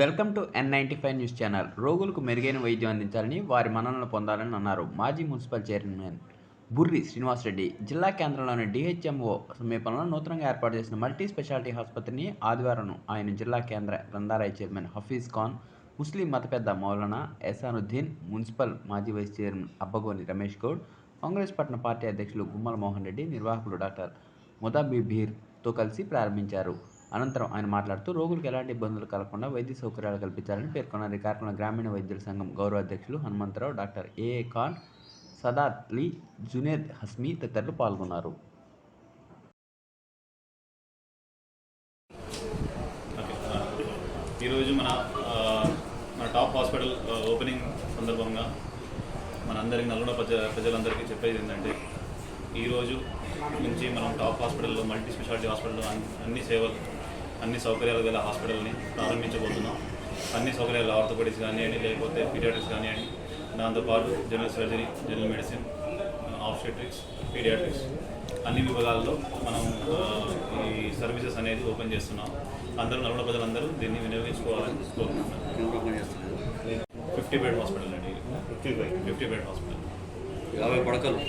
Welcome to N ninety five news channel. రోగులకు మెరుగైన వైద్యం అందించాలని వారి మనలను పొందాలని అన్నారు మాజీ మున్సిపల్ చైర్మన్ బుర్రి శ్రీనివాసరెడ్డి జిల్లా కేంద్రంలోని డిహెచ్ఎంఓ సమీపంలో నూతనంగా ఏర్పాటు చేసిన మల్టీ స్పెషాలిటీ ఆసుపత్రిని ఆదివారం ఆయన జిల్లా కేంద్ర గ్రంథాలయ చైర్మన్ హఫీజ్ ఖాన్ ముస్లిం మత పెద్ద మౌలానా ఎసానుద్దీన్ మున్సిపల్ మాజీ వైస్ చైర్మన్ అబ్బగోని రమేష్ గౌడ్ కాంగ్రెస్ పట్టణ పార్టీ అధ్యక్షులు గుమ్మల మోహన్ రెడ్డి నిర్వాహకులు డాక్టర్ ముదాబిబీర్తో కలిసి ప్రారంభించారు. అనంతరం ఆయన మాట్లాడుతూ రోగులకు ఎలాంటి ఇబ్బందులు కలగకుండా వైద్య సౌకర్యాలు కల్పించాలని పేర్కొన్నారు. ఈ కార్యక్రమంలో గ్రామీణ వైద్యుల సంఘం గౌరవ అధ్యక్షులు హనుమంతరావు డాక్టర్ ఏఏ ఖాన్ సదాత్ లీ జునేద్ హస్మి తదితరులు పాల్గొన్నారు. ఈరోజు మన మన టాప్ హాస్పిటల్ ఓపెనింగ్ సందర్భంగా మనందరికి నల్గొండ ప్రజ ప్రజలందరికీ చెప్పేది ఏంటంటే ఈరోజు నుంచి మనం టాప్ హాస్పిటల్లో మల్టీ స్పెషాలిటీ హాస్పిటల్లో అన్ని సేవలు అన్ని సౌకర్యాలు గల హాస్పిటల్ని ప్రారంభించబోతున్నాం. అన్ని సౌకర్యాలు ఆర్థోపెడిక్స్ కానివ్వండి లేకపోతే పీడియాట్రిక్స్ కానివ్వండి దాంతోపాటు general surgery general medicine obstetrics paediatrics అన్ని విభాగాల్లో మనం ఈ సర్వీసెస్ అనేది ఓపెన్ చేస్తున్నాం. అందరూ నల్గొండ ప్రజలందరూ దీన్ని వినియోగించుకోవాలని కోరుకుంటున్నాను ఫిఫ్టీ బెడ్ హాస్పిటల్ అండి ఫిఫ్టీ ఫిఫ్టీ బెడ్ హాస్పిటల్. యాభై పడకలు.